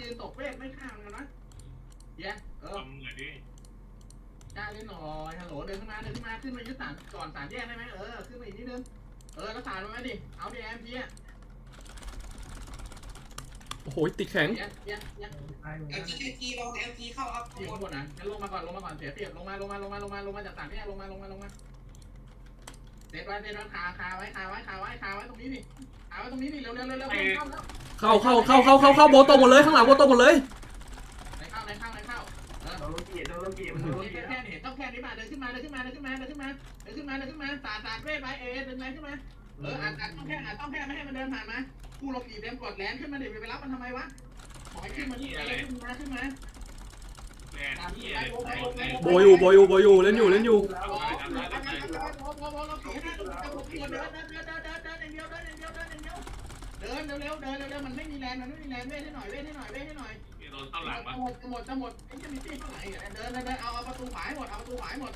ยืนตกเวทไม่ข้ามกันนะแย่เออทำหน่อยดิกล้าเล่นหน่อยฮัลโหลเดินขึ้นมาเดินขึ้นมาขึ้นมายึดสามก่อนสามแยกได้ไหมเออขึ้นมาอีกนิดนึงเออแล้วสารมาดิเอาดิแอมพีอะโอ้โหติดแข็งแย่แย่แย่เอ็มจีทีลงเอ็มจีเข้าครับอยู่ข้างบนนะงั้นลงมาก่อนลงมาก่อนเสียเปรียบลงมาลงมาลงมาลงมาลงมาจากสามแยกลงมาลงมาลงมา เซตไว้เซตไว้คาคาไว้คาไว้คาไว้คาไว้ตรงนี้ดิคาไว้ตรงนี้ดิเร็วเร็วเร็วเร็วเข้าแล้วเข้าเข้าเข้าเข้าเข้าเข้าโบโตหมดเลยข้างหลังโบโตหมดเลยไหนเข้าไหนเข้าไหนเข้าเออโดนโลกีโดนโลกีมันโดนโลกีแค่แค่เห็นต้องแค่นี้มาเดินขึ้นมาเดินขึ้นมาเดินขึ้นมาเดินขึ้นมาเดินขึ้นมาเดินขึ้นมาสาดสาดเวทไปเอเดินไปขึ้นมาเอออ่านอ่านต้องแค่อ่านต้องแค่ไม่ให้มันเดินผ่านมาคู่ลงกี่เต็มกดแลนขึ้นมาดิไปรับมันทำไมวะขอให้ขึ้นมาที่อะไรขึ้นมาขึ้นมา แลนด์ที่อะไรแลนด์โบอยู่โบอยู่โบอยู่เล่นอยู่เล่นอยู่เดินเร็วๆเดินเร็วๆมันไม่มีแรงมันไม่มีแรงเว้ยให้หน่อยเว้ยให้หน่อยเว้ยให้หน่อยโดนเข้าหลังปะจะหมดจะหมดจะหมดไอ้จะมีที่เท่าไหร่เดินเดินเอาเอาประตูขวาให้หมดเอาประตูขวาให้หมด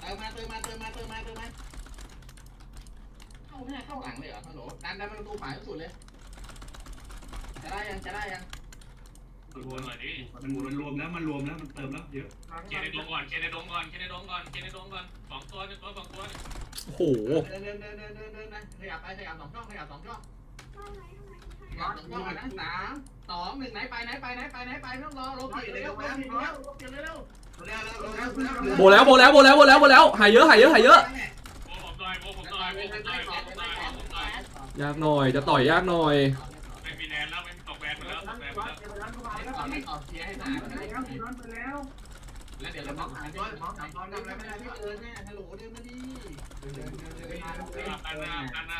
เติมมาเติมมาเติมมาเติมมาเติมมาเข้าหน้าเข้าหลังเลยเหรอฮัลโหลดันดันประตูขวาสุดเลยจะได้ยังจะได้ยัง ดูหน่อยดิมันมันรวมแล้วมันรวมแล้วมันเติมแล้วเยอะเคในดงก่อนเคในดงก่อนเคในดงก่อนเคในดงก่อนสองตัวหนึ่งตัวสองตัวโอ้โหเดินเดินเดินเดินเดินเดินนะขยับไปขยับสองช่องขยับสองช่องขยับสองช่องนะสามสองหนึ่งไหนไปไหนไปไหนไปไหนไปไม่ต้องรอโลกิเร็วเร็วเร็วเร็วเร็วเร็วเร็วเร็วเร็วโบแล้วโบแล้วโบแล้วโบแล้วโบแล้วหายเยอะหายเยอะหายเยอะโบผมหน่อยโบผมหน่อยโบผมหน่อยโบผมหน่อยโบผมหน่อยยากหน่อยจะต่อยยากหน่อย อไม่ต่อเชียให้หนาไปแล้วไปแล้วแล้วเดี๋ยวเราบอกหาที่บอกหาตอนทำอะไรไม่ได้ที่เดินแน่ฮัลโหลเดินมาดี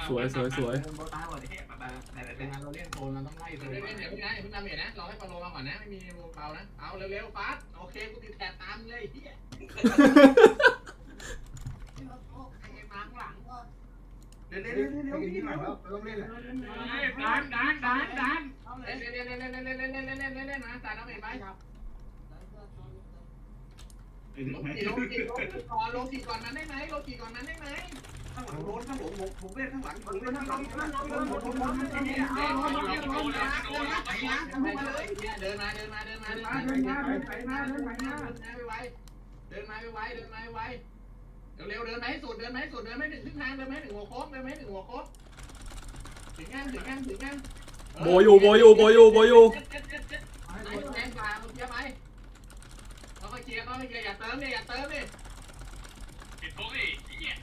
สวยสวยสวยโบตาหมดที่แบบแบบแบบเป็นงานเราเล่นโซนเราต้องไล่โซนเล่นเดี๋ยวพี่นะอย่าเพิ่งทำเห็นนะรอให้ปาโลมาก่อนนะไม่มีเบานะเอาเร็วๆฟาสโอเคกูติดแถบตามเลยเฮียเดี๋ยวเดี๋ยวเดี๋ยวเดี๋ยวนี่หน่อยแล้วต้องเล่นแหละ ไอ้หนึ่โลงไหมกีโลกีโลกีก่อนโลกีก่อนมันได้ไหมโลกีก่อนมันได้ไหมข้างหลังโดนข้างหลังผมผมเล่นข้างหลังผมเล่นข้างหลังเดินมาเดินมาเดินมาเดินมาเดินมาเดินมาเดินมาเดินมาไปไวเดินมาไปไวเดินมาไปไวเร็วๆเดินมาให้สุดเดินมาให้สุดเดินไม่ถึงครึ่งทางเดินไม่ถึงหัวโค้งเดินไม่ถึงหัวโค้งถึงงานถึงงานถึงงานโบอยู่โบอยู่โบอยู่โบอยู่ไหนแรงกว่าเราเคลียร์ไปเราก็เคลียร์เราก็เคลียร์อย่าเติมดิอย่าเติมดิปิดโต๊ะดิเหี้ย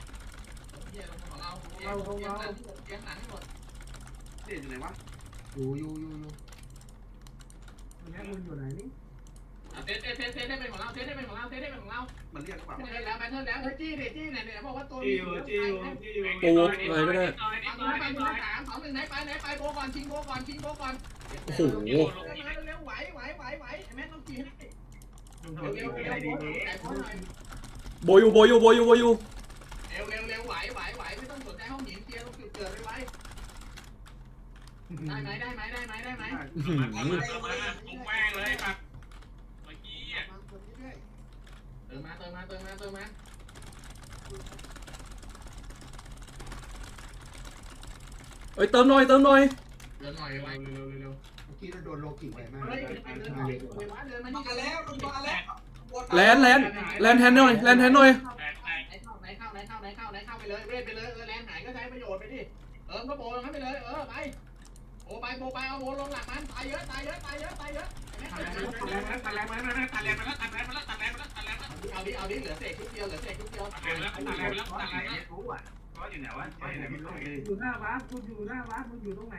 เคลียร์ของเราเคลียร์เคลียร์หนังเคลียร์หนังให้หมดเล่นอยู่ไหนวะอยู่อยู่อยู่อยู่วันนี้มึงอยู่ไหนนี่เซตเซตเซตเซตได้เป็นของเราเซตได้เป็นของเราเซตได้เป็นของเรา มันเรียกเปล่าแบนเทิร์แล้วแบนเทิร์แล้วเฮ้ยจี้ดิจี้เนี่ยเนี่ยบอกว่าตัวจี้อยู่จี้อยู่จี้อยู่โบอะไรก็ได้ทำไปไปสามสองหนึ่งไหนไปไหนไปโบก่อนชิงโบก่อนชิงโบก่อนโอ้โหเร็วเร็วไหวไหวไหวไหวแม่ต้องจีให้ โบอยู่โบอยู่โบอยู่โบอยู่เร็วเร็วเร็วไหวไหวไหวไม่ต้องสนใจห้องหญิงเกียร์ต้องจุดเกิดไว้ไว้ได้ไหมได้ไหมได้ไหมได้ไหมอื้อหือมามามาตรงแม่งเลยครับเมื่อกี้อะเติมมาเติมมาเติมมาเติมมาเอ้ยเติมหน่อยเติมหน่อยเดินหน่อยไว้เร็วเร็วเร็ว เมื่อกี้เราโดนโลกิไปมากเฮ้ยเดินเดินมาเดินมามานี่แล้วมาแล้วแลนแลนแลนแทนหน่อยแลนแทนหน่อยไหนเข้าไหนเข้าไหนเข้าไหนเข้าไหนเข้าไปเลยเวทไปเลยเออแรงหายก็ใช้ประโยชน์ไปดิเออก็โบลงไปเลยเออไปโบไปโบไปเอาโบลงหลักมันตายเยอะตายเยอะตายเยอะตายเยอะตัดแรงมาแล้วตัดแรงมาแล้วตัดแรงมาแล้วตัดแรงมาแล้วตัดแรงมาแล้วเอาดิเอาดิเหลือเศษชุดเดียวเหลือเศษชุดเดียวตัดแรงมาแล้วตัดแรงมาแล้วตัดแรงมาแล้วรู้อะก็อยู่ไหนวะก็อยู่ไหนไม่รู้เลยอยู่หน้าวัดคุณอยู่หน้าวัดมึงอยู่ตรงไหน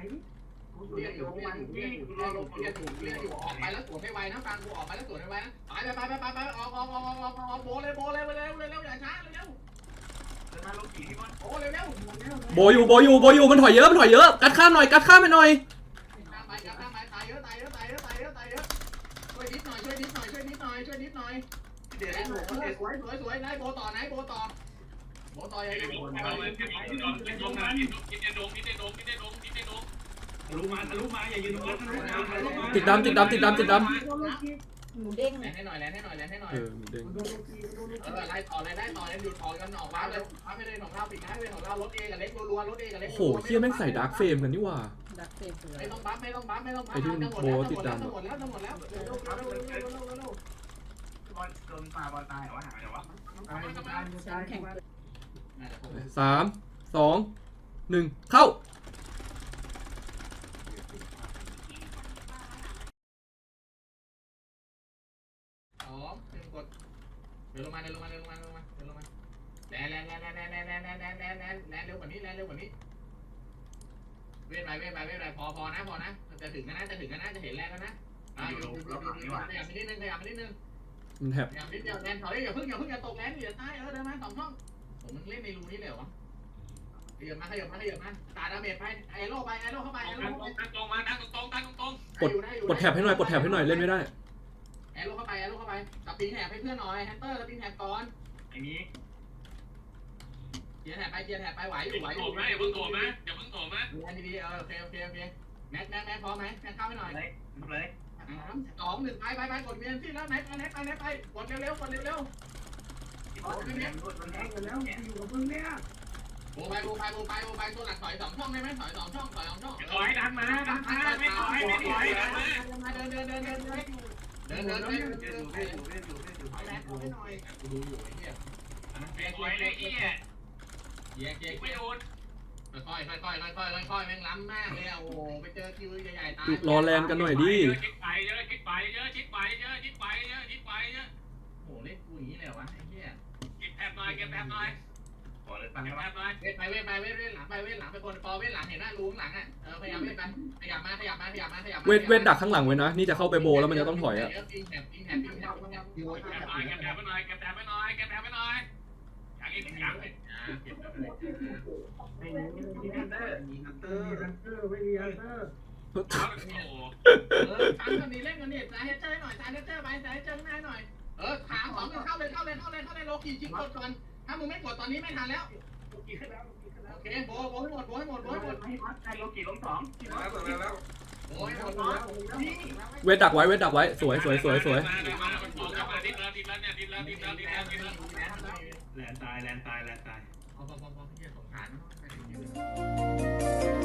เรียกอยู่เรียกอยู่เรียกอยู่เรียกอยู่เรียกอยู่เรียกอยู่ออกไปแล้วสวนให้ไวนะฟังกูออกไปแล้วสวนให้ไวนะไปไปไปไปไปออกออกออกออกออกออกโบเลยโบเลยเร็วเร็วเร็วอย่าช้าเร็วเดินมาโลกีที่มันโบเร็วเร็วโบอยู่โบอยู่โบอยู่มันถอยเยอะมันถอยเยอะกัดข้ามหน่อยกัดข้ามไปหน่อยตามไปตามไปตายเยอะตายเยอะตายเยอะตายเยอะตายเยอะช่วยนิดหน่อยช่วยนิดหน่อยช่วยนิดหน่อยช่วยนิดหน่อยเดี๋ยวสเดี๋ยววยสวยสวยไหนโบต่อไหนโบต่อโบต่อยังไอ้ไงดงเอาเลยกินดงกินดง นะกินดงกินดงกินดงกินดงทะลุมาทะลุมาอย่ายืนตรงนั้นทะลุมาทะลุมาติดดำติดดำติดดำติดดโดนโลกิหนูเด้งแลนให้หน่อยแลนให้หน่อยแลนให้หน่อยเออเด้งมันโดนลูกทีมันโดนลูกเอทีอไล่ต่อไล่ได้ต่อไล่หยุดต่อกันออกว้าเลยว้าไม่ได้ของเราปิดนะไม่ได้ของเรารถเอกับเล็กรัวๆรถเอกับเล็กโอ้โหเฮียแม่งใส่ดาร์กเฟรมกันนี่หว่าดักเฟรมคืออะไรไม่ต้องบัฟไม่ต้องบัฟไม่ต้องบัฟไอ้ที่มันโบติดดำทั้งหมดแล้วทั้งหมดแล้วเร็วเร็วเร็วเร็วเร็วเร็วเร็วบอลโดนปลาบอลตายเหรอวะหายไปวะตายตายฉัตานยแข่งสามสองหนึ่งเข้า สองหนึ่งกดเดินลงมาเดินลงมาเดินลงมาเดินลงมาเดินลงมา แลนแลนแลนแลนแลนแลนแลนแลนแนแนแนนเร็วกว่านี้แลนเร็วกว่านี้ เว้นไปเว้นไปเว้นไปพอพอนะพอนะจะถึงกันนะจะถึงกันนะจะเห็นแลนแล้วนะอ่าอยู่อยู่อยู่อยู่ขยับไปนิดนึงขยับไปนิดนึงมันแถบอย่าพิษอย่าแลนถอยอย่าพึ่งอย่าพึ่งอย่าตกแลนอย่าใต้เออเดินมาสองช่องผมมึงเล่นในรูนี้เลยเหรอวะขยับมาขยับมาขยับมาตาดาเมจไปไอโร่ไปไอโร่เข้าไปไอโร่งเข้าไปตรงมาตั้งตรงตั้งตรงกดแถบให้หน่อยกดแถบให้หน่อยเล่นไม่ได้ไอโร่เข้าไปไอโร่เข้าไปตับปีนแถบให้เพื่อนหน่อยแฮนเตอร์ตับปีนแถบก่อนไอ้นี้ เกียร์แถบไปเกียร์แถบไปไหวออย่ายู่ไหวเพิ่งอโถยู่มนะอย่าเพิ่งโถมนะอย่าเพิ่งโถมนะดูอันดีๆเออโอเคโอเคโอเคแมทแมทแมทพร้อมไหมแมทเข้าให้หน่อยเลยเลยสามสองหนึ่งไปไปไปกดเวียนที่แล้วแมทแมทไปแมทไปกดเร็วๆกดเร็วบอลเป็นแรงรถมันแล้แรงวแล้วอยู่กับมึงเนี่ยๆโบไปโบไปโบไปโบไปตัวหลักถอยสองช่องได้ไหมถอยสองช่องถอยสองช่อง ถอยดันมาดันมาไม่ถอยไม่ถอยดันมาเดินเดินเดินเดินเดินเดินเดินเดินเดินเวียนอยู่เวียนอยู่เวียนอยู่เวียนอยู่เอาแรงเอาให้หน่อยกูดูอยู่ไอ้เหี้ยไม่ถอยเลยเอี้ยเย้เย้ไม่โดนค่อยค่อยค่อยค่อยค่อยค่อยแม่งล้ำมากเลยโอ้โหไปเจอคิวใหญ่ๆตายรอแลนกันหน่อยดิชิดไปเยอะชิดไปเยอะชิดไปเยอะชิดไปเยอะชิดไปเยอะโอ้โหเล่นกูอย่างนี้เลยวะไอ้เหี้ยเก็บแอบหน่อยเก็บแอบหน่อยขอเลยเก็ตั้งบแล้วแอบหน่อยเว้นไปเว้นไปเว้นเว้นหลังไปเว้นหลังไปคนปอเว้นหลังเห็นหน้ารูข้างหลังอะเออพยายามเว้นไปขยับมาขยับมาขยับมาขยับมาเวทเวทดักข้างหลังไว้นะนี่จะเข้าไปโบแล้วมันจะต้องถอยอะปิงแถบปิงแถบปิงแถบปิงแถบอยู่เก็บหน่อยเก็บแอบไปหน่อยเก็บแอบไปหน่อยเก็บแอบไปหน่อยอย่างนี้อย่างนี้ อ่าเก็บ ไปเลยไม่มีไม่มีฮันเตอร์มีฮันเตอร์ฮันเตอร์ไม่มีฮันเตอร์โอ้โหเออทำกันนี้เล่นกันนี่สายเฮเจอร์หน่อยสายเฮเจอร์ไปสายเฮเจอร์ข้างหน้าหน่อย เออถาสองเข้าเลยเข้าเลยเข้าเลยเข้าเลยโลกีจิงกดก่อน ถ้ามึงไม่กดตอนนี้ไม่ทันแล้วกี่ขึ้นแล้วกี่ขึ้นแล้ว โอเคโบโบให้หมดโบให้หมดโบให้หมดใครโลกี้ล้มสองแล้วแล้วโบให้หมดนี่เวทดักไว้เวทดักไว้สวยสวยสวยสวยมามามันโผล่กลับมาดิดแล้วดิดแล้วเนี่ยดิดแล้วดิดแล้วดิดแล้วดิดแล้วแลนตายแลนตายแลนตาย พอาพอพอพอที่จะตกผ่านเนอะ